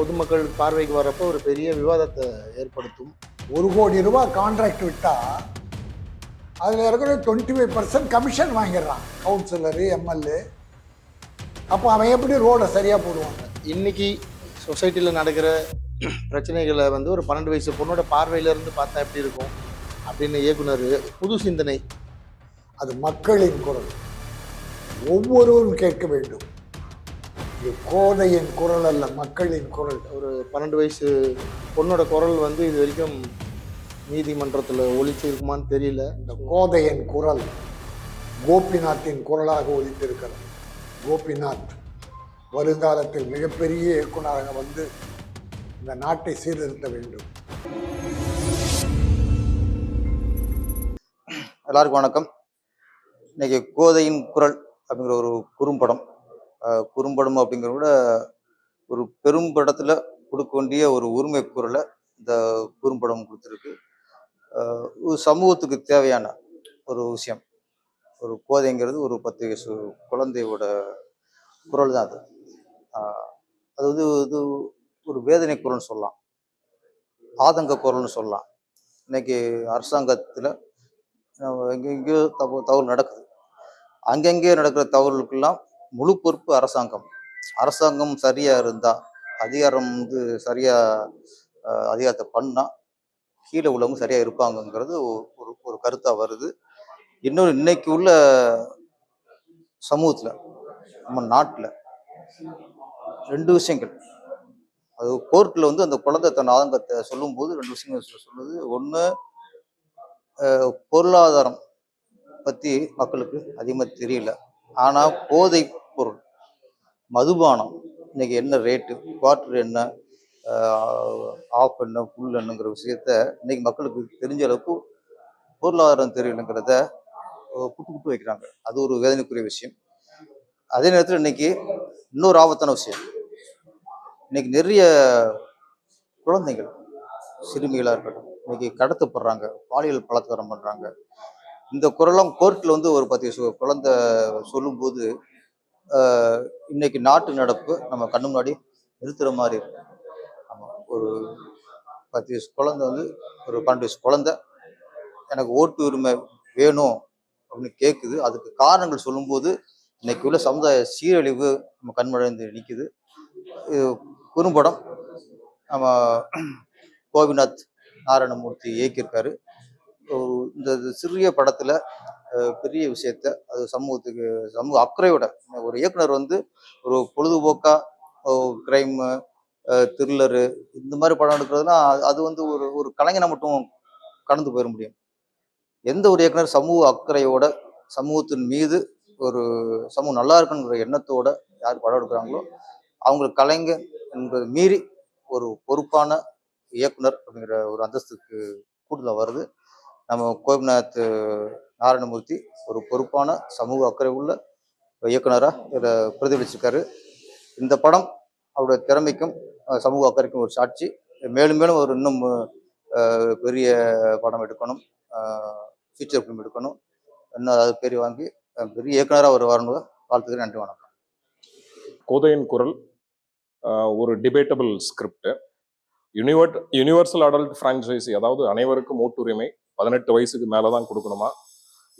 பொதுமக்கள் பார்வைக்கு வரப்போ ஒரு பெரிய விவாதத்தை ஏற்படுத்தும். ஒரு கோடி ரூபாய் கான்ட்ராக்ட் விட்டா அதில் இருக்கிற டுவெண்ட்டி ஃபைவ் பர்சன்ட் கமிஷன் வாங்கிடுறான் கவுன்சிலரு எம்எல்ஏ அப்போ அவன் எப்படி ரோடை சரியாக போடுவாங்க இன்னைக்கு சொசைட்டியில் நடக்கிற பிரச்சனைகளை வந்து ஒரு பன்னெண்டு வயசு பொண்ணோட பார்வையில இருந்து பார்த்தா எப்படி இருக்கும் அப்படின்னு இயக்குனர் புது சிந்தனை. அது மக்களின் குரல். ஒவ்வொருவரும் கேட்க வேண்டும். இது கோதையின் குரல் அல்ல மக்களின் குரல். ஒரு பன்னெண்டு வயசு பொண்ணோட குரல் வந்து இது வரைக்கும் நீதிமன்றத்தில் ஒழிச்சிருக்குமான்னு தெரியல. இந்த கோதையின் குரல் கோபிநாத்தின் குரலாக ஒழித்திருக்கிறது கோபிநாத் வருங்காலத்தில் மிகப்பெரிய இயக்குனராக வந்து இந்த நாட்டை சீர்திருத்த வேண்டும். எல்லாருக்கும் வணக்கம். இன்னைக்கு கோதையின் குரல் அப்படிங்கிற ஒரு குறும்படம். குறும்படம் அப்படிங்கிறத விட ஒரு பெரும் படத்துல கொடுக்க வேண்டிய ஒரு உரிமை குரலை இந்த குறும்படம் கொடுத்துருக்கு. ஒரு சமூகத்துக்கு தேவையான ஒரு விஷயம். ஒரு கோதைங்கிறது ஒரு பத்து வயசு குழந்தையோட குரல் தான் அது. அது வந்து இது ஒரு வேதனை குரல்னு சொல்லலாம். ஆதங்க குரல்னு சொல்லலாம். இன்னைக்கு அரசாங்கத்தில் நம்ம எங்கெங்கேயோ தவறு தவறு நடக்குது. அங்கங்கே நடக்கிற தவறுகளுக்கெல்லாம் முழு பொறுப்பு அரசாங்கம். அரசாங்கம் சரியா இருந்தா அதிகாரம் வந்து சரியா அதிகாரத்தை பண்ணா கீழே உள்ளவங்க சரியா இருப்பாங்கங்கிறது ஒரு ஒரு கருத்தா வருது. இன்னொரு இன்னைக்கு உள்ள சமூகத்துல நம்ம நாட்டுல ரெண்டு விஷயங்கள். அது கோர்ட்டில் வந்து அந்த குழந்தை தன் ஆதங்கத்தை சொல்லும்போது ரெண்டு விஷயங்கள் சொல்லுது. ஒன்று பொருளாதாரம் பற்றி மக்களுக்கு அதிகமாக தெரியல. ஆனால் போதை பொருள். மதுபானம். இன்னைக்கு என்ன ரேட்டு குவார்ட்டர் என்ன? ஆஃப் என்ன? ஃபுல் என்னங்கிற விஷயத்த இன்றைக்கி மக்களுக்கு தெரிஞ்ச அளவுக்கு பொருளாதாரம் தெரியலங்கிறத புட்டு புட்டு வைக்கிறாங்க. அது ஒரு வேதனைக்குரிய விஷயம். அதே நேரத்தில் இன்னைக்கு இன்னொரு ஆபத்தான விஷயம். இன்னைக்கு நிறைய குழந்தைகள் சிறுமிகளாக இருக்கட்டும் இன்னைக்கு கடத்தப்படுறாங்க பாலியல் பலாத்காரம் பண்ணுறாங்க இந்த குரலாம் கோர்ட்டில் வந்து ஒரு பத்து குழந்தை சொல்லும்போது இன்னைக்கு நாட்டு நடப்பு நம்ம கண்ணு முன்னாடி நிறுத்துற மாதிரி இருக்கு. ஆமாம் ஒரு பத்து வயசு குழந்தை வந்து ஒரு பன்னெண்டு வயசு குழந்தை எனக்கு ஓட்டு உரிமை வேணும் அப்படின்னு கேட்குது அதுக்கு காரணங்கள் சொல்லும்போது இன்னைக்கு உள்ள சமுதாய சீரழிவு நம்ம கண்மழைந்து நிற்குது இது குறும்படம். நம்ம கோபிநாத் நாராயணமூர்த்தி இயக்கியிருக்காரு. இந்த இது சிறிய படத்தில் பெரிய விஷயத்த அது சமூகத்துக்கு சமூக அக்கறையோட. ஒரு இயக்குனர் வந்து ஒரு பொழுதுபோக்கா கிரைமு த்ரில்லரு இந்த மாதிரி படம் எடுக்கிறதுனா அது- அது வந்து ஒரு ஒரு கலைஞனை மட்டும் கடந்து போயிட முடியும். எந்த ஒரு இயக்குனர் சமூக அக்கறையோட சமூகத்தின் மீது ஒரு சமூகம் நல்லா இருக்குங்கிற எண்ணத்தோட யார் படம் எடுக்கிறாங்களோ அவங்களுக்கு கலைஞர் என்பது மீறி ஒரு பொறுப்பான இயக்குனர் அப்படிங்கிற ஒரு அந்தஸ்துக்கு கூடுதலாக வருது. நம்ம கோபிநாத் நாராயணமூர்த்தி ஒரு பொறுப்பான சமூக அக்கறை உள்ள இயக்குனராக இதை பிரதிபலிச்சிருக்காரு. இந்த படம் அவருடைய திறமைக்கும் சமூக அக்கறைக்கும் ஒரு சாட்சி. மேலும் மேலும் அவர் இன்னும் பெரிய படம் எடுக்கணும் ஃபீச்சர் ஃபிலிம் எடுக்கணும். இன்னும் அதாவது பேர் வாங்கி பெரிய இயக்குனராக அவர் வரணும் வாழ்த்துக்கிறேன் நன்றி வணக்கம். கோதையின் குரல் ஒரு டிபேட்டபிள் ஸ்கிரிப்ட் யூனிவர்ட் யூனிவர்சல் அடல்ட் ஃப்ரான்ச்சைசி அதாவது அனைவருக்கும் ஓட்டுரிமை பதினெட்டு வயசுக்கு மேலே தான் கொடுக்கணுமா?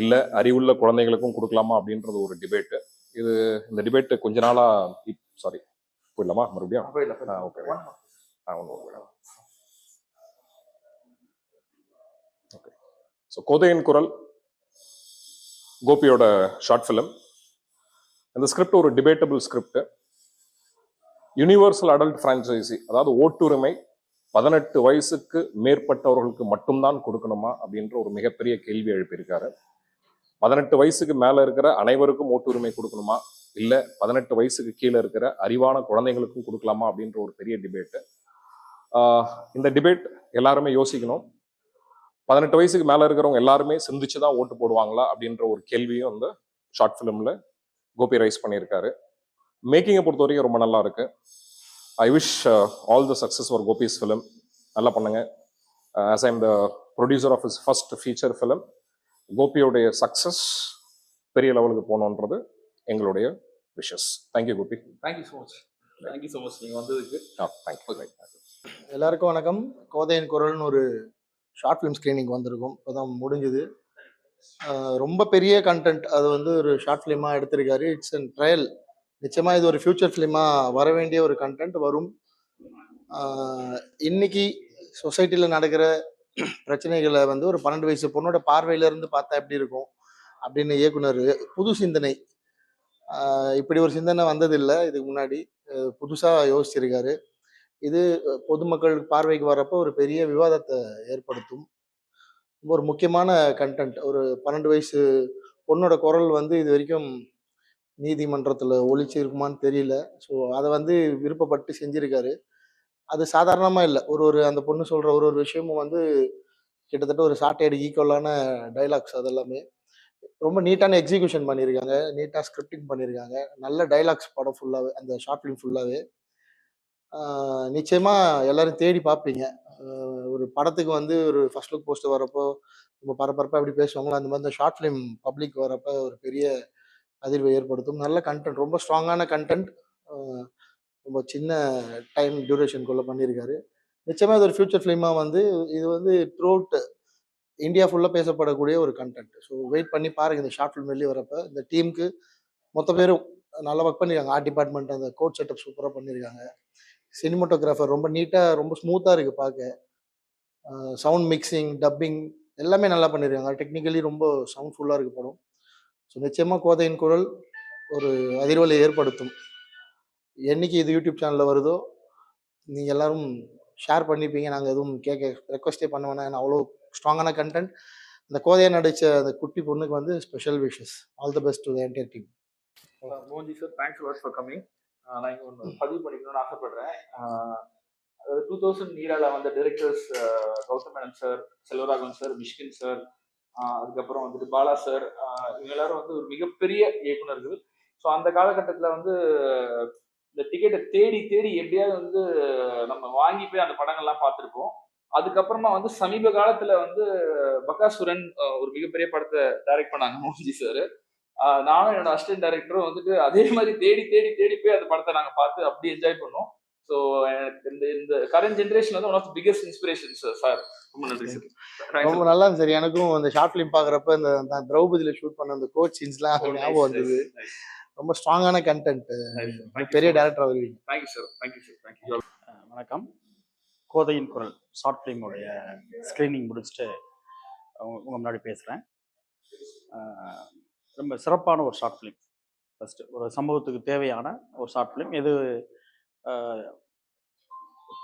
இல்லை அறிவுள்ள குழந்தைகளுக்கும் கொடுக்கலாமா அப்படின்றது ஒரு டிபேட்டு இது இந்த டிபேட் கொஞ்ச நாளாக சாரி போயிடலாமா? மறுபடியும்? ஓகே ஓகே ஸோ கோதையின் குரல் கோபியோட ஷார்ட் ஃபிலிம் இந்த ஸ்கிரிப்ட் ஒரு debatable script universal adult franchise அதாவது ஓட்டுரிமை பதினெட்டு வயசுக்கு மேற்பட்டவர்களுக்கு மட்டும்தான் கொடுக்கணுமா அப்படின்ற ஒரு மிகப்பெரிய கேள்வி எழுப்பியிருக்காரு. பதினெட்டு வயசுக்கு மேலே இருக்கிற அனைவருக்கும் ஓட்டுரிமை கொடுக்கணுமா? இல்லை பதினெட்டு வயசுக்கு கீழே இருக்கிற அறிவான குழந்தைங்களுக்கும் கொடுக்கலாமா அப்படின்ற ஒரு பெரிய டிபேட்டு இந்த டிபேட் எல்லாருமே யோசிக்கணும். பதினெட்டு வயசுக்கு மேலே இருக்கிறவங்க எல்லாருமே சிந்திச்சு தான் ஓட்டு போடுவாங்களா அப்படின்ற ஒரு கேள்வியும் வந்து ஷார்ட் ஃபிலிமில் கோபி ரைஸ் பண்ணியிருக்காரு. மேக்கிங்கை பொறுத்த வரைக்கும் ரொம்ப நல்லா இருக்கு. I wish all the success for Gopi's film நல்லா பண்ணுங்க. As I'm the producer of his first feature film கோபியோடைய success பெரிய லெவலுக்கு போகணுன்றது எங்களுடைய wishes thank you Gopi. You so much. Thank you so much நீங்கள் வந்ததுக்கு. தேங்க்யூ எல்லாருக்கும் வணக்கம். கோதையின் குரல்னு ஒரு ஷார்ட் ஃபிலிம் ஸ்க்ரீனிங் வந்திருக்கும். இப்போதான் முடிஞ்சுது. ஆஹ் ரொம்ப பெரிய கண்டென்ட் அது வந்து ஒரு ஷார்ட் ஃபிலிமாக எடுத்திருக்காரு. இட்ஸ் அண்ட் ட்ரையல் நிச்சயமாக இது ஒரு ஃபியூச்சர் ஃபிலிமாக வர வேண்டிய ஒரு கண்டென்ட் வரும். இன்னைக்கு சொசைட்டியில் நடக்கிற பிரச்சனைகளை வந்து ஒரு பன்னெண்டு வயசு பொண்ணோட பார்வையிலேருந்து பார்த்தா எப்படி இருக்கும் அப்படின்னு இயக்குனர் புது சிந்தனை. இப்படி ஒரு சிந்தனை வந்ததில்லை. இதுக்கு முன்னாடி புதுசாக யோசிச்சிருக்காரு. இது பொதுமக்கள் பார்வைக்கு வரப்போ ஒரு பெரிய விவாதத்தை ஏற்படுத்தும். ரொம்ப ஒரு முக்கியமான கண்டென்ட் ஒரு பன்னெண்டு வயசு பொண்ணோட குரல் வந்து இது வரைக்கும் நீதிமன்றத்தில் ஒழிச்சிருக்குமான்னு தெரியல. ஸோ அதை வந்து விருப்பப்பட்டு செஞ்சிருக்காரு. அது சாதாரணமாக இல்லை. ஒரு ஒரு அந்த பொண்ணு சொல்கிற ஒரு ஒரு விஷயமும் வந்து கிட்டத்தட்ட ஒரு சாட்டையடி ஈக்குவலான டைலாக்ஸ் அதெல்லாமே. ரொம்ப நீட்டான எக்ஸிகியூஷன் பண்ணியிருக்காங்க நீட்டாக ஸ்கிரிப்டிங் பண்ணியிருக்காங்க நல்ல டைலாக்ஸ் படம் ஃபுல்லாகவே அந்த ஷார்ட் ஃபிலிம் ஃபுல்லாகவே நிச்சயமாக எல்லாரும் தேடி பார்ப்பீங்க. ஒரு படத்துக்கு வந்து ஒரு ஃபர்ஸ்ட் லுக் போஸ்ட் வரப்போ ரொம்ப பரபரப்பாக எப்படி பேசுவாங்களோ அந்த மாதிரி இந்த ஷார்ட் ஃபிலிம் பப்ளிக் வரப்போ ஒரு பெரிய அதிர்வை ஏற்படுத்தும். நல்ல கண்டென்ட் ரொம்ப ஸ்ட்ராங்கான கண்டென்ட் ரொம்ப சின்ன டைம் டியூரேஷனுக்குள்ளே பண்ணியிருக்காரு நிச்சயமாக இது ஒரு ஃபியூச்சர் ஃபிலிமாக வந்து இது வந்து த்ரூட் இந்தியா ஃபுல்லாக பேசப்படக்கூடிய ஒரு கண்டென்ட் ஸோ வெயிட் பண்ணி பாருங்க இந்த ஷார்ட் ஃபிலிம் வெளியே வரப்போ. இந்த டீமுக்கு மொத்த பேரும் நல்லா ஒர்க் பண்ணியிருக்காங்க ஆர்ட் டிபார்ட்மெண்ட் அந்த கோட் செட்டப் சூப்பராக பண்ணியிருக்காங்க சினிமோட்டோகிராஃபர் ரொம்ப நீட்டாக ரொம்ப ஸ்மூத்தாக இருக்குது பார்க்க சவுண்ட் மிக்சிங் டப்பிங் எல்லாமே நல்லா பண்ணியிருக்காங்க டெக்னிக்கலி ரொம்ப சவுண்ட் ஃபுல்லாக படம். ஸோ நிச்சயமாக கோதையின் குரல் ஒரு அதிர்வலை ஏற்படுத்தும். என்னைக்கு இது யூடியூப் சேனலில் வருதோ நீங்கள் எல்லாரும் ஷேர் பண்ணிப்பீங்க. நாங்கள் எதுவும் கேட்க ரெக்வஸ்டே பண்ண வேணாம். அவ்வளோ ஸ்ட்ராங்கான கண்டென்ட் அந்த கோதையை நடித்த அந்த குட்டி பொண்ணுக்கு வந்து special wishes all the best to the entire team Monji sir thanks lot for coming நான் இங்கே ஒன்று பதிவு பண்ணிக்கணும்னு ஆசைப்படுறேன். அதாவது டூ தௌசண்ட் ஈரால வந்த directors Gautham Menon sir Selvaraghavan sir Mysskin sir அதுக்கப்புறம் வந்துட்டு பாலா சார் இவங்க எல்லாரும் வந்து ஒரு மிகப்பெரிய இயக்குனர்கள். ஸோ அந்த காலகட்டத்தில் வந்து இந்த டிக்கெட்டை தேடி தேடி எப்படியாவது வந்து நம்ம வாங்கி போய் அந்த படங்கள்லாம் பார்த்துருப்போம். அதுக்கப்புறமா வந்து சமீப காலத்துல வந்து பகாசுரன் ஆஹ் ஒரு மிகப்பெரிய படத்தை டைரக்ட் பண்ணாங்க மோகன்ஜி சார். நானும் என்னோட அசிஸ்டன்ட் டைரக்டரும் வந்துட்டு அதே மாதிரி தேடி தேடி தேடி போய் அந்த படத்தை நாங்க பார்த்து அப்படி என்ஜாய் பண்ணோம். ஸோ இந்த இந்த கரண்ட் ஜென்ரேஷன் வந்து one of biggest inspiration sir ரொம்ப நன்றி சார் ரொம்ப நல்லா இருந்துச்சு சரி எனக்கும் இந்த ஷார்ட் ஃபிலிம் பார்க்குறப்ப இந்த திரௌபதியில ஷூட் பண்ண அந்த கோச் சீன்ஸ்லாம் ஞாபகம் வந்தது. ரொம்ப ஸ்ட்ராங்கான கண்டென்ட் பெரிய டேரக்டர் வருவீங்க thank you sir thank you sir thank you வணக்கம். கோதையின் குரல் ஷார்ட் ஃபிலிமுடைய ஸ்க்ரீனிங் முடிச்சுட்டு உங்க உங்க முன்னாடி பேசுகிறேன் ரொம்ப சிறப்பான ஒரு ஷார்ட் ஃபிலிம் ஃபஸ்ட்டு ஒரு சம்பவத்துக்கு தேவையான ஒரு ஷார்ட் ஃபிலிம் இது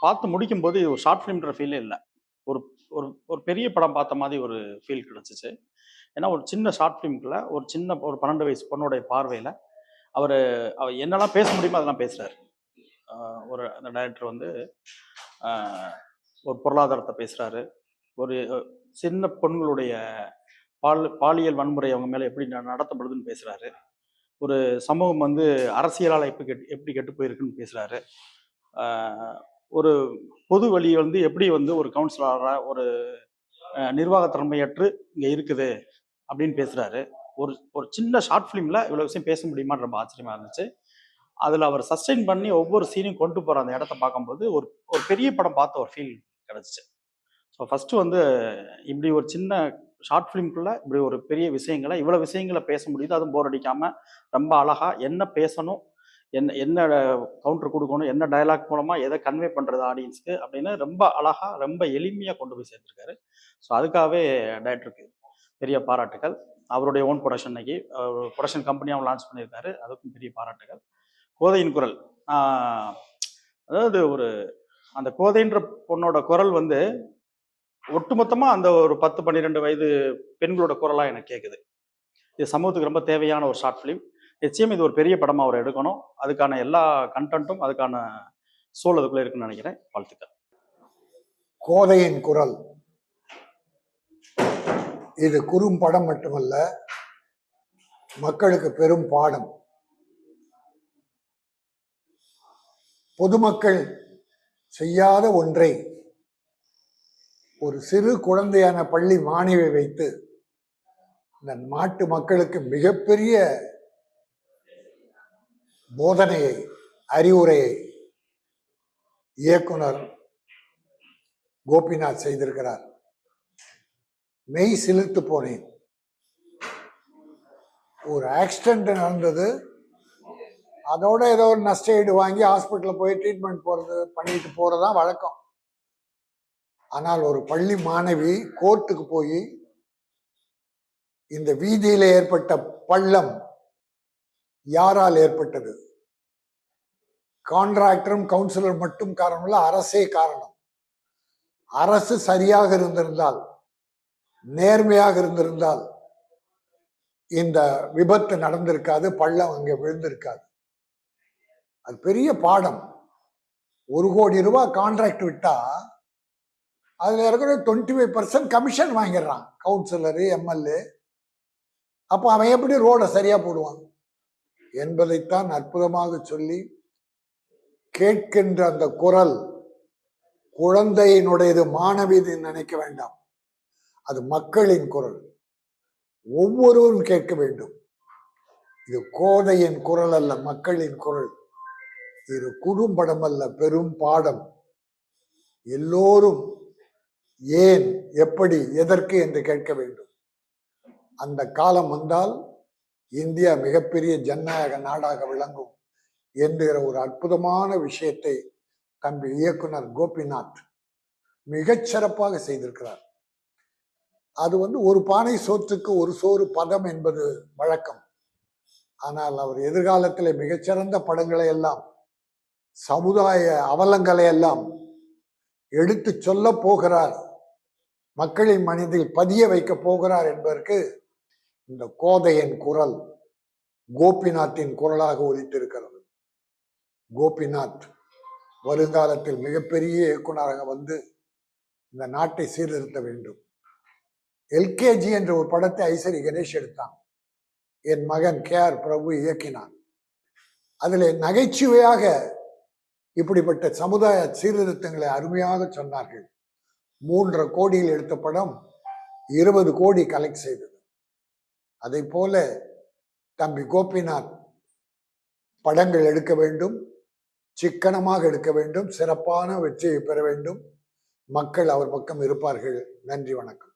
பார்த்து முடிக்கும்போது இது ஒரு ஷார்ட் ஃபிலிம்ன்ற ஃபீலே இல்லை. ஒரு ஒரு ஒரு பெரிய படம் பார்த்த மாதிரி ஒரு ஃபீல் கிடச்சிச்சு. ஏன்னா ஒரு சின்ன ஷார்ட் ஃபிலிம்குள்ள ஒரு சின்ன ஒரு பன்னெண்டு வயசு பொண்ணுடைய பார்வையில் அவர் அவர் என்னெல்லாம் பேச முடியுமோ அதெல்லாம் பேசுகிறார் ஒரு அந்த டைரக்டர் வந்து ஒரு பொருளாதாரத்தை பேசுகிறாரு ஒரு சின்ன பெண்களுடைய பால் பாலியல் வன்முறை அவங்க மேலே எப்படி ந- நடத்தப்படுதுன்னு பேசுகிறாரு ஒரு சமூகம் வந்து அரசியலால் எப்படி கெட்டு எப்படி கெட்டு போயிருக்குன்னு பேசுகிறாரு ஒரு பொது வழி வந்து எப்படி வந்து ஒரு கவுன்சிலராக ஒரு அஹ், நிர்வாகத்தன்மையற்று இங்கே இருக்குது அப்படின்னு பேசுகிறாரு ஒரு ஒரு சின்ன ஷார்ட் ஃபிலிமில் இவ்வளோ விஷயம் பேச முடியுமான்னு ரொம்ப ஆச்சரியமாக இருந்துச்சு. அதில் அவர் சஸ்டெயின் பண்ணி ஒவ்வொரு சீனையும் கொண்டு போகிற அந்த இடத்த பார்க்கும்போது ஒரு ஒரு பெரிய படம் பார்த்த ஒரு ஃபீல் கிடச்சிச்சு. ஸோ ஃபஸ்ட்டு வந்து இப்படி ஒரு சின்ன ஷார்ட் ஃபிலிம்குள்ளே இப்படி ஒரு பெரிய விஷயங்களை இவ்வளோ விஷயங்களை பேச முடியுது அதுவும் போர் அடிக்காமல் ரொம்ப அழகாக என்ன பேசணும் என்ன என்ன கவுண்டர் கொடுக்கணும் என்ன டயலாக் மூலமாக எதை கன்வே பண்ணுறது ஆடியன்ஸ்க்கு அப்படின்னு ரொம்ப அழகாக ரொம்ப எளிமையாக கொண்டு போய் சேர்த்துருக்காரு. ஸோ அதுக்காகவே டேரக்டருக்கு பெரிய பாராட்டுகள். அவருடைய ஓன் ப்ரொடக்ஷன் இன்னைக்கு ப்ரொடக்ஷன் கம்பெனியாகவும் லான்ச் பண்ணியிருக்காரு. அதுக்கும் பெரிய பாராட்டுகள். கோதையின் குரல். அதாவது ஒரு அந்த கோதைன்ற பொண்ணோட குரல் வந்து ஒட்டுமொத்தமாக அந்த ஒரு பத்து பன்னிரெண்டு வயது பெண்களோட குரலாக எனக்கு கேட்குது இது சமூகத்துக்கு ரொம்ப தேவையான ஒரு ஷார்ட் ஃபிலிம் நிச்சயம் இது ஒரு பெரிய படமாக அவர் எடுக்கணும். அதுக்கான எல்லா கண்டென்ட்டும் அதுக்கான சூழல் இருக்குன்னு நினைக்கிறேன். வாழ்த்துக்கள். கோதையின் குரல். இது குறும்படம் மட்டுமல்ல மக்களுக்கு பெரும் பாடம். பொதுமக்கள் செய்யாத ஒன்றை ஒரு சிறு குழந்தையான பள்ளி மாணவியை வைத்து இந்த நாட்டு மக்களுக்கு மிகப்பெரிய போதனையை அறிவுரையை இயக்குனர் கோபிநாத் செய்திருக்கிறார். மெய் சிலிர்த்து போனேன். ஒரு ஆக்சிடென்ட் நடந்தது. அதோட ஏதோ ஒரு நஷ்ட ஈடு வாங்கி ஹாஸ்பிட்டலில் போய் ட்ரீட்மெண்ட் போகிறது பண்ணிட்டு போகிறது தான் வழக்கம். ஆனால் ஒரு பள்ளி மாணவி கோர்ட்டுக்கு போய் இந்த வீதியில் ஏற்பட்ட பள்ளம் யாரால் ஏற்பட்டது? கான்ட்ராக்டரும் கவுன்சிலர் மட்டும் காரணம் இல்லை அரசே காரணம். அரசு சரியாக இருந்திருந்தால் நேர்மையாக இருந்திருந்தால் இந்த விபத்து நடந்திருக்காது பள்ளம் அங்கே விழுந்திருக்காது. அது பெரிய பாடம். ஒரு கோடி ரூபாய் கான்ட்ராக்ட் விட்டா அதுல இருக்கிற டுவெண்ட்டி ஃபைவ் பர்சன்ட் கமிஷன் வாங்கிடுறான் கவுன்சிலரு எம்எல்ஏ அப்போ அவன் எப்படி ரோடை சரியா போடுவான்? என்பதைத்தான் அற்புதமாக சொல்லி கேட்கின்ற அந்த குரல் குழந்தையினுடையது மாணவிது நினைக்க வேண்டாம். அது மக்களின் குரல். ஒவ்வொருவரும் கேட்க வேண்டும். இது கோதையின் குரல் அல்ல மக்களின் குரல். இது குறும்படம் அல்ல பெரும் பாடம். எல்லோரும் ஏன் எப்படி எதற்கு என்று கேட்க வேண்டும். அந்த காலம் வந்தால் இந்தியா மிகப்பெரிய ஜனநாயக நாடாக விளங்கும் என்கிற ஒரு அற்புதமான விஷயத்தை தம்பி இயக்குனர் கோபிநாத் மிகச் சிறப்பாக செய்திருக்கிறார். அது வந்து ஒரு பானை சோற்றுக்கு ஒரு சோறு பதம் என்பது வழக்கம். ஆனால் அவர் எதிர்காலத்தில் மிகச்சிறந்த படங்களை எல்லாம் சமுதாய அவலங்களை எல்லாம் எடுத்து சொல்ல போகிறார். மக்களின் மனதில் பதிய வைக்க போகிறார் என்பதற்கு இந்த கோதையின் குரல் கோபிநாத்தின் குரலாக ஒலித்திருக்கிறது. கோபிநாத் வருங்காலத்தில் மிகப்பெரிய இயக்குனராக வந்து இந்த நாட்டை சீர்திருத்த வேண்டும். எல்கேஜி என்ற ஒரு படத்தை ஐசரி கணேஷ் எடுத்தான். என் மகன் கே ஆர் பிரபு இயக்கினான். அதில் நகைச்சுவையாக இப்படிப்பட்ட சமுதாய சீர்திருத்தங்களை அருமையாக சொன்னார்கள். மூன்றரை கோடியில் எடுத்த படம் இருபது கோடி கலெக்ட் செய்தது. அதை போல தம்பி கோபிநாத் படங்கள் எடுக்க வேண்டும் சிக்கனமாக எடுக்க வேண்டும் சிறப்பான வெற்றியை பெற வேண்டும். மக்கள் அவர் பக்கம் இருப்பார்கள். நன்றி வணக்கம்.